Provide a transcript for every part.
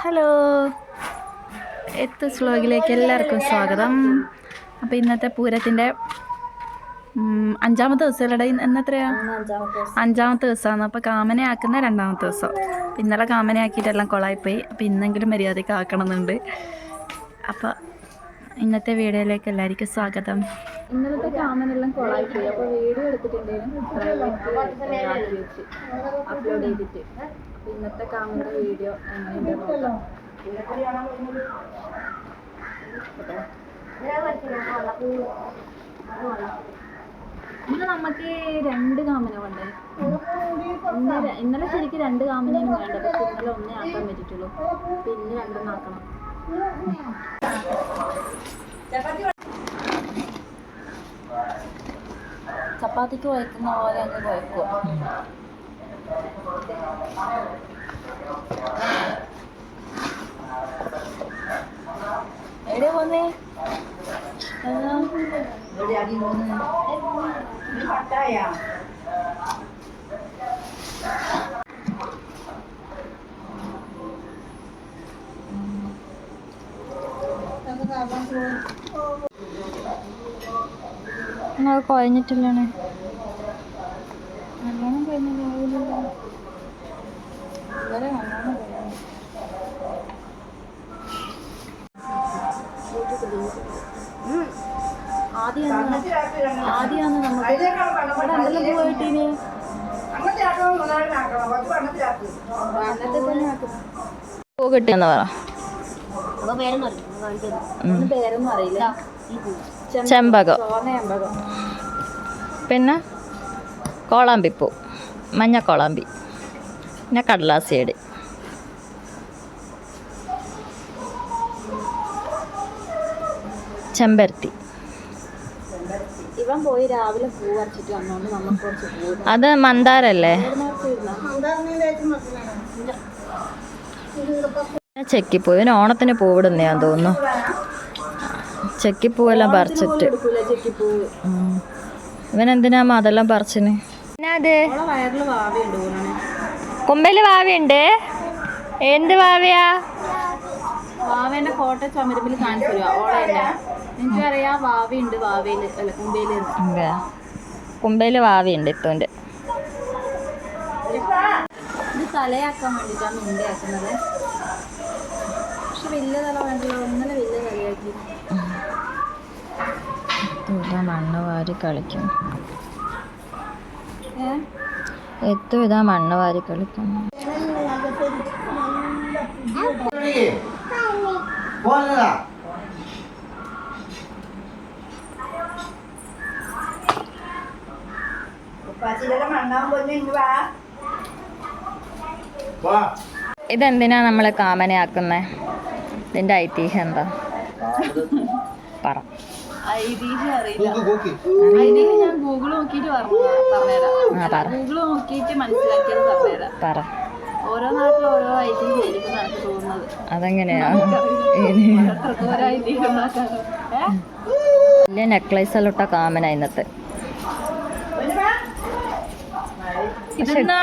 Hello എത്ത് സ്ലോഗിലേക്ക് എല്ലാവർക്കും സ്വാഗതം. അപ്പോൾ ഇന്നത്തെ പൂരത്തിന്റെ അഞ്ചാമത്തെ ദിവസമല്ലടാ എന്നത്രയാ അഞ്ചാമത്തെ ദിവസമാണ്. അപ്പോൾ കാമനയാക്കുന്ന രണ്ടാമത്തെ ദിവസം. ഇന്നലെ കാമനയാക്കിയിട്ടെല്ലാം കൊളായിപ്പോയി. അപ്പോൾ ഇന്നെങ്കിലും മര്യാദയ്ക്ക് ആക്കണമെന്നുണ്ട്. അപ്പോൾ ഇന്നത്തെ വീഡിയോയിലേക്ക് എല്ലാവർക്കും സ്വാഗതം. ഇന്നലത്തെ കാമനെല്ലാം കൊളാക്കി അപ്പോൾ വീഡിയോ എടുത്തിട്ടുണ്ടായിരുന്നു അപ്ലോഡ് ചെയ്തിട്ട്. ഇന്നത്തെ കാമന്റെ വീഡിയോ ഇന്ന് നമുക്ക് രണ്ട് കാമന വേണ്ടേ ഇന്നലെ ഇന്നലെ ശരിക്കും രണ്ട് കാമനയാണ് വേണ്ട. പക്ഷെ ഇന്നലെ ഒന്നേ ആക്കാൻ പറ്റിയിട്ടുള്ളൂ. പിന്നെ രണ്ടെണ്ണം ആക്കണം. ചപ്പാത്തിക്ക് കുഴക്കുന്ന പോലെ അങ്ങ് കുഴക്കുക എവിടെ പോന്നേ? അത് കുഴഞ്ഞിട്ടില്ലാണ്? നല്ലോണം കുഴഞ്ഞില്ലല്ലോ ഇന്നലെ നല്ലോണം ആദ്യമാണ് ആദ്യമാണ് നമുക്ക് ഇവിടെ എന്തെല്ലാം പോയിട്ടിനി പൂ എന്ന് പറ. പേരൊന്നും അറിയില്ല ചെമ്പകം. പിന്നെ കോളാമ്പിപ്പൂ മഞ്ഞ കോളാമ്പി പിന്നെ കടലാസിയേട് ചെമ്പരത്തി. ഇവൻ പോയി രാവിലെ പൂ വരച്ചിട്ട് വന്നോണ്ട് നമുക്ക് കുറച്ച് പൂ അത് മന്ദാരല്ലേ? ചെക്കിപ്പൂ ഇവന് ഓണത്തിന് പൂവിടുന്നയാന്ന് തോന്നുന്നു. ചെക്കിപ്പൂവെല്ലാം പറിച്ചിട്ട്. ഉം. ഇവനെന്തിനാ അതെല്ലാം പറിച്ചിന്? അത് വാവിയുണ്ട് കൊമ്പയിൽ എന്ത് വാവയാ? വാവേന്റെ ഫോട്ടോ ചുമരുമ്പിൽ കാണിച്ചു തരുക ഓളെ തന്നെ എനിക്കറിയാം വാവയുണ്ട് വാവയിൽ അല്ല കുമ്പയിൽ കൊമ്പയിൽ വാവയുണ്ട് ഇത്തോന്റെ. ഇത് തലയാക്കാൻ വേണ്ടിട്ടാണ് മുണ്ടേ ഇതാ മണ്ണ് വാരി കളിക്കും. എത്തുവിധ മണ്ണ് വാരി കളിക്കും. ഇതെന്തിനാ നമ്മളെ കാമനയാക്കുന്നേ? ഇതിന്റെ ഐതിഹ്യം എന്താ? പറ. പറ. ഓരോ നാട്ടിലും ഓരോ ഐതിഹ്യം തോന്നുന്നത്. അതെങ്ങനെയാ? വലിയ നെക്ലേസ് എല്ലാം ഇട്ട കാമന ഇന്നത്തെ. ഇതെന്നാ?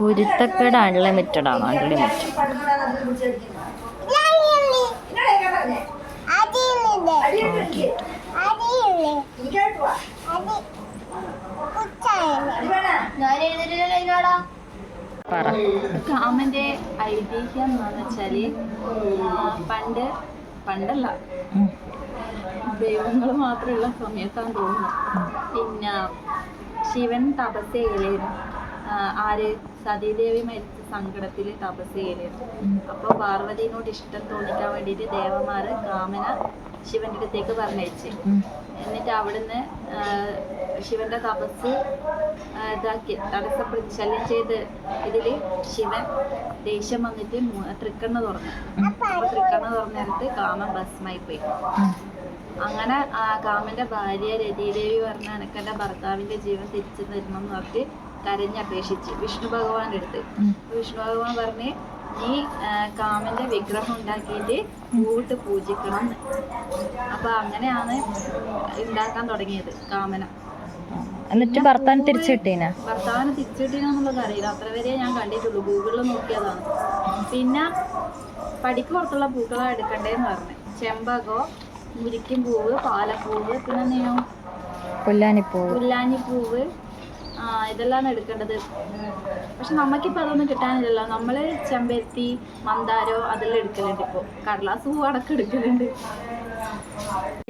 കുരുത്തക്കേട് അൺലിമിറ്റഡ് ആണ് അൺലിമിറ്റഡ്. പറ. കാമന്റെ ഐതിഹ്യം എന്ന് വെച്ചാൽ പണ്ട് പണ്ടല്ല. ദൈവങ്ങൾ മാത്രമുള്ള സമയത്താണ് തോന്നുന്നു. പിന്നെ ശിവൻ തപസ് ചെയ്യലായിരുന്നു. ആര്? സതീദേവി മരിച്ച സങ്കടത്തിൽ തപസ് ചെയ്യലായിരുന്നു അപ്പോൾ പാർവതിനോട് ഇഷ്ടം തോന്നിക്കാൻ വേണ്ടിയിട്ട് ദേവന്മാര് കാമന ശിവന്റെ അടുത്തേക്ക് പറഞ്ഞയച്ച്. എന്നിട്ട് അവിടുന്ന് ശിവന്റെ തപസ് ഇതാക്കി. തടസ്സപ്പെടുത്തി ശല്യം ചെയ്ത് ഇതിൽ ശിവൻ ദേഷ്യം വന്നിട്ട് തൃക്കണ്ണ തുറന്നു. അപ്പൊ തൃക്കണ്ണ തുറന്നിട്ട് കാമൻ ഭസ്മായി പോയി. അങ്ങനെ ആ കാമന്റെ ഭാര്യ രതിദേവി പറഞ്ഞ എനക്ക് ഭർത്താവിന്റെ ജീവൻ തിരിച്ചു തരണം എന്ന് പറഞ്ഞിട്ട് കരഞ്ഞപേക്ഷിച്ച് വിഷ്ണു ഭഗവാന്റെ അടുത്ത്. വിഷ്ണു ഭഗവാൻ പറഞ്ഞ് നീ കാമന്റെ വിഗ്രഹം ഉണ്ടാക്കിയിട്ട് കൂട്ട് പൂജിക്കണം. അപ്പൊ അങ്ങനെയാണ് ഉണ്ടാക്കാൻ തുടങ്ങിയത് കാമന. എന്നിട്ട് ഭർത്താൻ തിരിച്ചു കിട്ടീന? ഭർത്താവിന് തിരിച്ചിട്ടില്ലെന്നുള്ളത് അറിയില്ല. അത്ര വരെ ഞാൻ കണ്ടിട്ടുള്ളൂ. ഗൂഗിളിൽ നോക്കിയതാണ് പിന്നെ പടിക്ക് പുറത്തുള്ള പൂക്കളാണ് എടുക്കണ്ടേന്ന് പറഞ്ഞു. ചെമ്പകോ മുരിക്കും പൂവ് പാലപ്പൂവ് പിന്നെ നീയോ പുല്ലാനിപ്പൂവ്. ആ ഇതെല്ലാം എടുക്കേണ്ടത്. പക്ഷെ നമുക്കിപ്പോൾ അതൊന്നും കിട്ടാനില്ലല്ലോ. നമ്മൾ ചെമ്പരത്തി മന്ദാരോ അതെല്ലാം എടുക്കലുണ്ട് ഇപ്പോൾ കടലാസ് പൂ അടക്കം എടുക്കലുണ്ട്.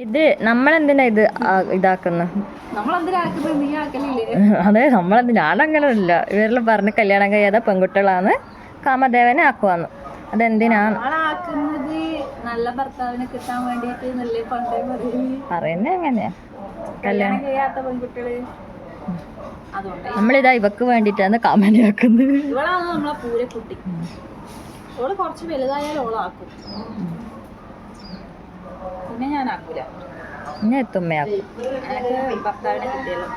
ഇത് നമ്മളെന്തിനാ ഇത് ഇതാക്കുന്നത് നീ ആക്കലില്ലേ? അതെ നമ്മളെന്ത് ഞാനങ്ങനെ ഇല്ല ഇവരെല്ലാം പറഞ്ഞ് കല്യാണം കഴിയാതെ പെൺകുട്ടികളാണ് കാമദേവനെ ആക്കുവാന്ന്. അതെന്തിനാണ് നല്ല ഭർത്താവിനെ കിട്ടാൻ വേണ്ടിയിട്ട് നല്ല പണ്ടേ പറയുന്നത് എങ്ങനെയാ കല്യാണം കഴിയാത്ത പെൺകുട്ടികൾ. നമ്മളിതാ ഇവക്ക് വേണ്ടിട്ടാണ് കമന്റ് ആക്കുന്നത്. ഇവളാണ് നമ്മളെ പൂരെ കുട്ടി. ഓൾ കുറച്ച് വലുതായാലും ഓളാക്കും പിന്നെ ഞാൻ ആക്കൂല. ഇനി എത്തുമ്മയാക്കും ഭർത്താവിനെ കിട്ടിയല്ലോ.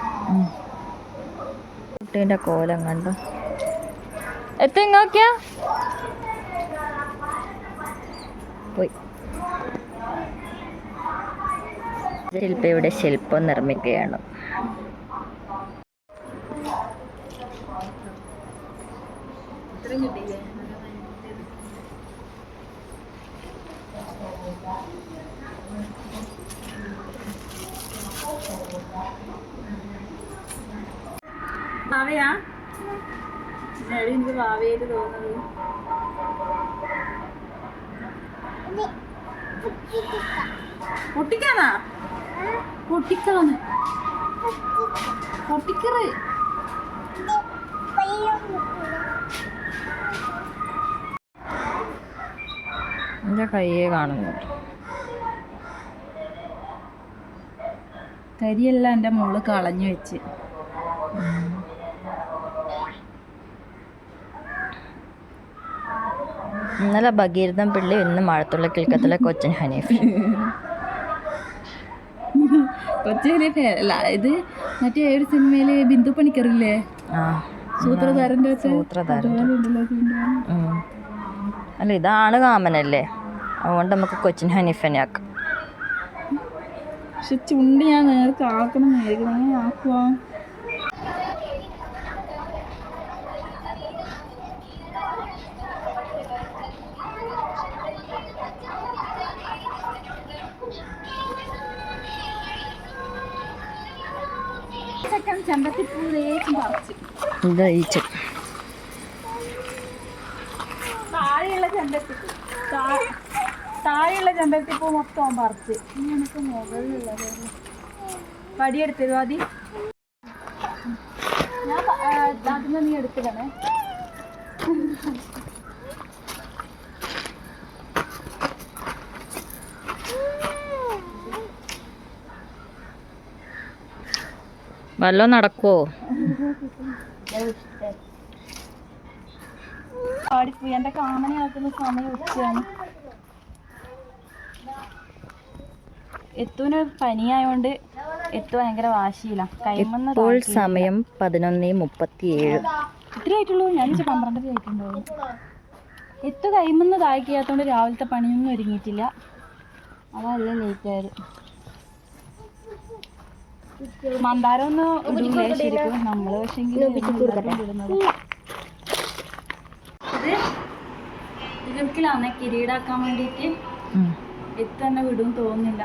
കുട്ടീന്റെ കോലം കണ്ടു? എത്തിങ്ങോക്കിയാ പോയി. ശില്പയുടെ ശില്പം നിർമ്മിക്കുകയാണ്. ഇത്രയും കിട്ടിയില്ലേ? ഭാവയാ? എടി എനിക്ക് ഭാവിയായിട്ട് തോന്നുന്നത്. പൊട്ടിക്കാനാ പൊട്ടിക്കാന്ന്. പൊട്ടിക്കറ്. എന്റെ കയ്യേ കാണുന്നുണ്ട് കരിയെല്ലാം എന്റെ മുകളിൽ കളഞ്ഞു വെച്ച്. ഇന്നലെ ഭഗീരഥം പിള്ളി ഇന്ന് മഴത്തുള്ള കിൽക്കത്തിലെ കൊച്ചൻ ഹനീഫ്. കൊച്ചിയിലെ ഹനീഫ് അല്ല ഇത് മറ്റേ ഒരു സിനിമയിൽ ബിന്ദു പണിക്കറില്ലേ? സൂത്രധാരന്റെ സൂത്രധാരൻ. അല്ല ഇതാണ് കാമനല്ലേ? അതുകൊണ്ട് നമുക്ക് കൊച്ചിൻ ഹനീഫനെ ആക്കാം പക്ഷെ ചുണ്ട് ഞാൻ നേരത്തെ ആക്കണം വിചാരിക്കുന്നു. എങ്ങനെ ആക്കുവാ? ചെമ്പത്തിപ്പൂ തേച്ചും പറിച്ച് ഇത് ഈച്ചു താഴെയുള്ള ചെമ്പരത്തി പൂ മൊത്തം പറിച്ച്. ഇനി എനിക്ക് മുകളിലുള്ളത് പടിയെടുത്ത് തരുമോ ഞാൻ അതിന് നീ എടുത്തിടണേ. വല്ലോ നടക്കോ പാടിപ്പോയി എന്റെ കാമനെ ആക്കുന്ന സമയം ഉച്ചയാണ് എത്തുവിന് പനിയായോണ്ട് എത്തു ഭയങ്കര വാശിയില്ല. കൈമന്ന് ഇപ്പോൾ സമയം പതിനൊന്ന് മുപ്പത്തിയേഴ്. ഇത്രയായിട്ടുള്ളൂ ഞാൻ പന്ത്രണ്ടര ആയിട്ടുണ്ടോ? എത്തു കൈമന്ന് താഴ്ക്കാത്തോണ്ട് രാവിലത്തെ പണിയൊന്നും ഒരുങ്ങിയിട്ടില്ല. അതല്ല ലേറ്റായത്. മന്ദാരം ഒന്ന് ഇടില്ലേ ശരിക്കും നമ്മൾ പക്ഷേ ഇത് ഇവർക്കിലാണ് കിരീടാക്കാൻ വേണ്ടിയിട്ട് എത്തന്നെ വിടും തോന്നുന്നില്ല.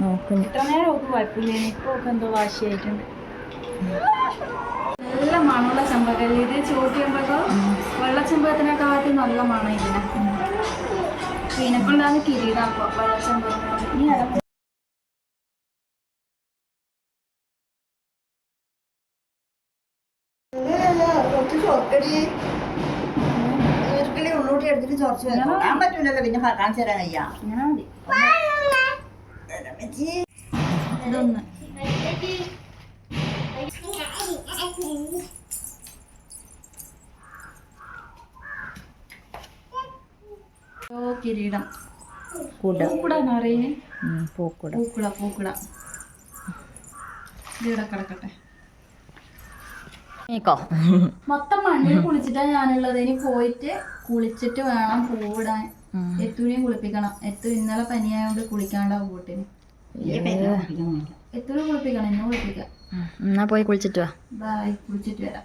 നോക്കുന്നു. ഇത്ര നേരം ഒക്കെ കുഴപ്പമില്ല. ഇപ്പൊ ഒക്കെ എന്തോ വാശിയായിട്ടുണ്ട്. നല്ല മണമുള്ള ചെമ്പകല്ല? ഇത് ചോട്ടി ചെമ്പകം? നല്ല മണം ഇതിന്. ഇതിനെക്കൊണ്ടാണ് കിരീടാക്കുക വെള്ള ചെമ്പകം ഇനി അടപ്പ് ഇങ്ങനെ മതി. ഇതൊന്ന്. കിരീടം. കൂട. പൂക്കുട എന്ന് പറയുന്നത് പൂക്കുട. പൂക്കുട പൂക്കുട. ഇതിവിടെ കിടക്കട്ടെ. മൊത്തം മണ്ണിൽ കുളിച്ചിട്ടാ ഞാനുള്ളത്. ഇനി പോയിട്ട് കുളിച്ചിട്ട് വേണം പൂവിടാൻ. എത്തുവിനെയും കുളിപ്പിക്കണം. എത്തു ഇന്നലെ പനിയായോണ്ട് കുളിക്കാണ്ടാവും കൂട്ടിന് എന്നെ പോയി കുളിച്ചിട്ട് വാ. ബൈ കുളിച്ചിട്ട് വരാം.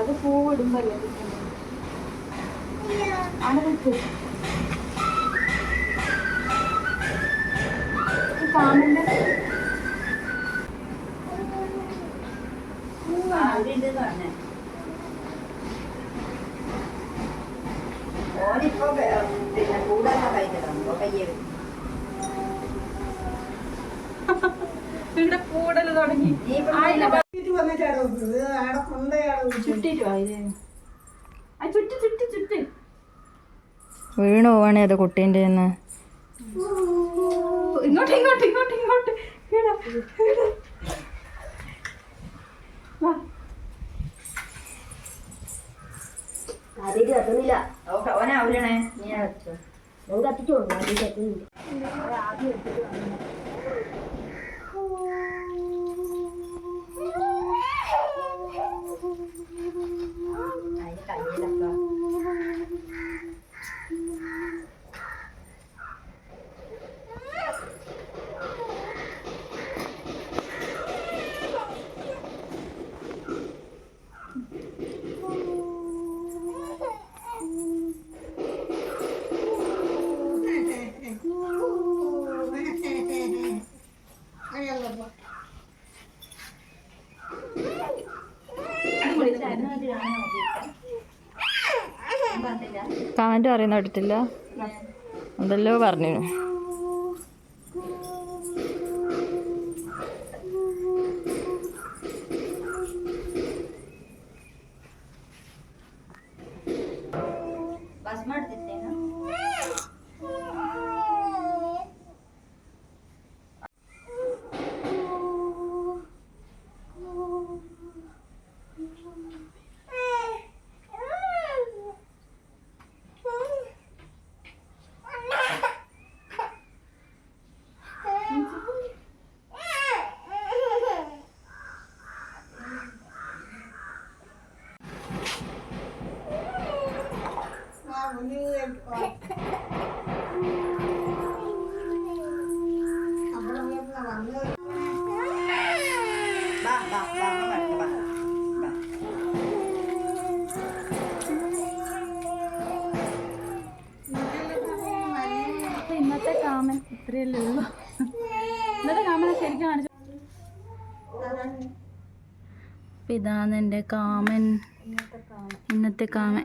അത് പൂവിടുമ്പല്ലേ അവിടെ വെക്ക്. കാമന്റെ പിന്നെ കൂടല തുടങ്ങി. ചുറ്റിട്ടു ആ ചുറ്റി ചുറ്റി ചുറ്റി. വീണ് പോവാണേ അത് കുട്ടീന്റെ ഇങ്ങോട്ട് ഇങ്ങോട്ട് ഇങ്ങോട്ട് ഇങ്ങോട്ട്. എടുത്തിട്ട് ഇവിടെ. വാ. കമന്റ് അറിയുന്ന എടുത്തില്ല എന്തല്ലോ പറഞ്ഞു ഇന്നത്തെ കാമൻ ഇത്രയല്ലേ ഉള്ളൂ ഇന്നത്തെ കാമനെ ശരിക്കും കാണിച്ചു ഇതാണ് എന്റെ കാമൻ ഇന്നത്തെ കാമൻ.